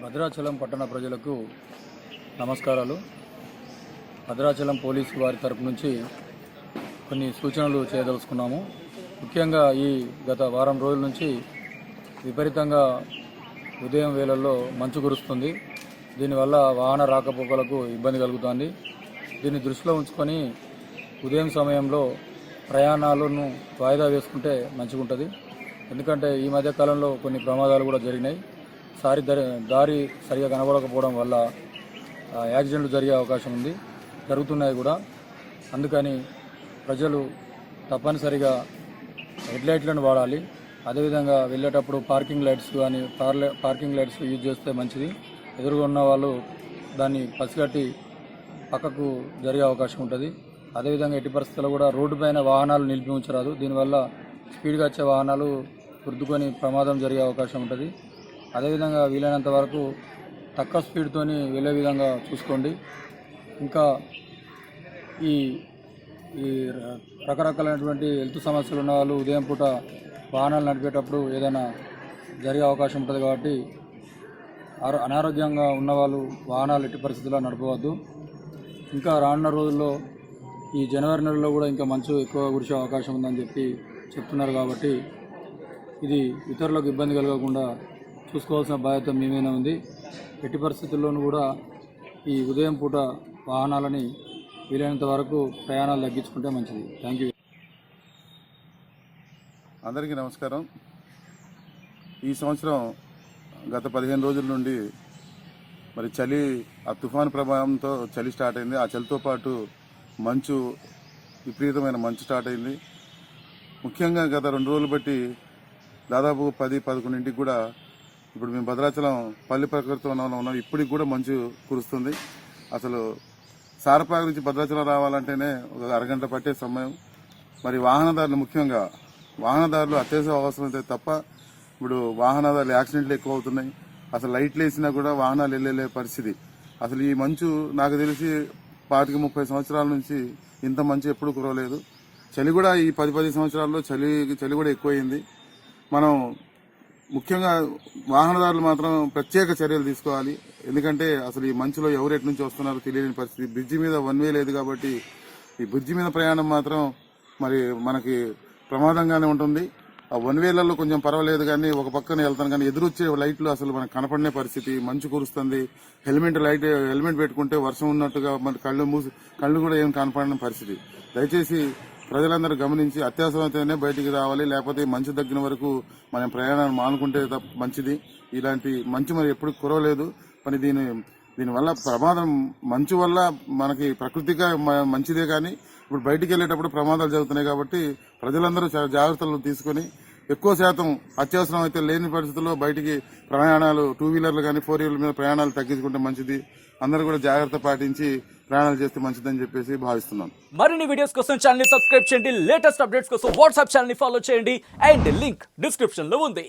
భద్రాచలం పట్టణ ప్రజలకు నమస్కారాలు. భద్రాచలం పోలీసు వారి తరపు నుంచి కొన్ని సూచనలు చేయదలుచుకున్నాము. ముఖ్యంగా ఈ గత వారం రోజుల నుంచి విపరీతంగా ఉదయం వేళల్లో మంచు కురుస్తుంది. దీనివల్ల వాహన రాకపోకలకు ఇబ్బంది కలుగుతుంది. దీన్ని దృష్టిలో ఉంచుకొని ఉదయం సమయంలో ప్రయాణాలను వాయిదా వేసుకుంటే మంచిగా ఉంటుంది ఎందుకంటే ఈ మధ్య కాలంలో కొన్ని ప్రమాదాలు కూడా జరిగినాయి. సారి దారి దారి సరిగా కనబడకపోవడం వల్ల యాక్సిడెంట్లు జరిగే అవకాశం ఉంది. జరుగుతున్నాయి కూడా. అందుకని ప్రజలు తప్పనిసరిగా హెడ్ లైట్లను వాడాలి. అదేవిధంగా వెళ్ళేటప్పుడు పార్కింగ్ లైట్స్ కానీ పార్లే పార్కింగ్ లైట్స్ యూజ్ చేస్తే మంచిది. ఎదురుగా ఉన్న వాళ్ళు దాన్ని పసిగట్టి పక్కకు జరిగే అవకాశం ఉంటుంది. అదేవిధంగా ఎట్టి పరిస్థితుల్లో కూడా రోడ్డు పైన వాహనాలు నిలిపి ఉంచరాదు. దీనివల్ల స్పీడ్గా వచ్చే వాహనాలు గుర్తుకొని ప్రమాదం జరిగే అవకాశం ఉంటుంది. అదేవిధంగా వీలైనంత వరకు తక్కువ స్పీడ్తోని వెళ్ళే విధంగా చూసుకోండి. ఇంకా ఈ ఈ రకరకాలైనటువంటి హెల్త్ సమస్యలు ఉన్న వాళ్ళు ఉదయం పూట వాహనాలు నడిపేటప్పుడు ఏదైనా జరిగే అవకాశం ఉంటుంది కాబట్టి అనారోగ్యంగా ఉన్నవాళ్ళు వాహనాలు ఎట్టి పరిస్థితుల్లో నడపవద్దు. ఇంకా రానున్న రోజుల్లో ఈ జనవరి నెలలో కూడా ఇంకా మంచు ఎక్కువ కురిసే అవకాశం ఉందని చెప్పి చెప్తున్నారు కాబట్టి ఇది ఇతరులకు ఇబ్బంది కలగకుండా చూసుకోవాల్సిన బాధ్యత మేమైనా ఉంది. ఎట్టి పరిస్థితుల్లోనూ కూడా ఈ ఉదయం పూట వాహనాలని వీలైనంత వరకు ప్రయాణాలు తగ్గించుకుంటే మంచిది. థ్యాంక్ యూ అందరికీ నమస్కారం. ఈ సంవత్సరం గత పదిహేను రోజుల నుండి మరి చలి ఆ తుఫాను ప్రభావంతో చలి స్టార్ట్ అయింది. ఆ చలితో పాటు మంచు విపరీతమైన మంచు స్టార్ట్ అయింది. ముఖ్యంగా గత రెండు రోజులు బట్టి దాదాపు పది పదకొండింటికి కూడా ఇప్పుడు మేము భద్రాచలం పల్లి ప్రకృతిలో ఉన్నాం ఇప్పటికి కూడా మంచు కురుస్తుంది. అసలు సారపాక నుంచి భద్రాచలం రావాలంటేనే ఒక అరగంట పట్టే సమయం. మరి వాహనదారులు ముఖ్యంగా వాహనదారులు అత్యవసర అవసరం అయితే తప్ప ఇప్పుడు వాహనదారులు యాక్సిడెంట్లు ఎక్కువ అవుతున్నాయి అసలు లైట్లు వేసినా కూడా వాహనాలు వెళ్ళలే పరిస్థితి. అసలు ఈ మంచు నాకు తెలిసి పాతిక ముప్పై సంవత్సరాల నుంచి ఇంత మంచు ఎప్పుడు కురవలేదు. చలి కూడా ఈ పది పది సంవత్సరాల్లో చలి చలి కూడా ఎక్కువైంది. మనం ముఖ్యంగా వాహనదారులు మాత్రం ప్రత్యేక చర్యలు తీసుకోవాలి. ఎందుకంటే అసలు ఈ మంచులో ఎవరు ఎటు నుంచి వస్తున్నారో తెలియని పరిస్థితి. బ్రిడ్జి మీద వన్ వే లేదు కాబట్టి ఈ బ్రిడ్జి మీద ప్రయాణం మాత్రం మరి మనకి ప్రమాదంగానే ఉంటుంది. ఆ వన్ వేలలో కొంచెం పర్వాలేదు కానీ ఒక పక్కన వెళ్తాను కానీ ఎదురొచ్చే లైట్లు అసలు మనకు కనపడనే పరిస్థితి. మంచు కురుస్తుంది. హెల్మెట్ లైట్ హెల్మెట్ పెట్టుకుంటే వర్షం ఉన్నట్టుగా మన కళ్ళు మూసి కళ్ళు కూడా ఏం కనపడని పరిస్థితి. దయచేసి ప్రజలందరూ గమనించి అత్యవసరమైతేనే బయటికి రావాలి లేకపోతే మంచి మంచు తగ్గిన వరకు మనం ప్రయాణాన్ని మానుకుంటే మంచిది. ఇలాంటి మంచు మరి ఎప్పుడు కురవలేదు. మరి దీని దీనివల్ల ప్రమాదం మంచు వల్ల మనకి ప్రకృతిగా మంచిదే కానీ ఇప్పుడు బయటికి వెళ్ళేటప్పుడు ప్రమాదాలు జరుగుతున్నాయి కాబట్టి ప్రజలందరూ చాలా జాగ్రత్తలు తీసుకొని ఎక్కువ శాతం అత్యవసరం అయితే లేని పరిస్థితుల్లో బయటికి ప్రయాణాలు టూ వీలర్లు కానీ ఫోర్ వీలర్ మీద ప్రయాణాలు తగ్గించుకుంటే మంచిది. అందరూ కూడా జాగ్రత్త పాటించి ప్రయాణాలు చేస్తే మంచిదని చెప్పేసి భావిస్తున్నాను మరిన్ని వీడియోస్ కోసం ఛానల్ సబ్స్క్రైబ్ చేయండి. లేటెస్ట్ అప్డేట్స్ కోసం వాట్సాప్ ఛానల్ ఫాలో చేయండి. అండ్ లింక్ డిస్క్రిప్షన్లో ఉంది.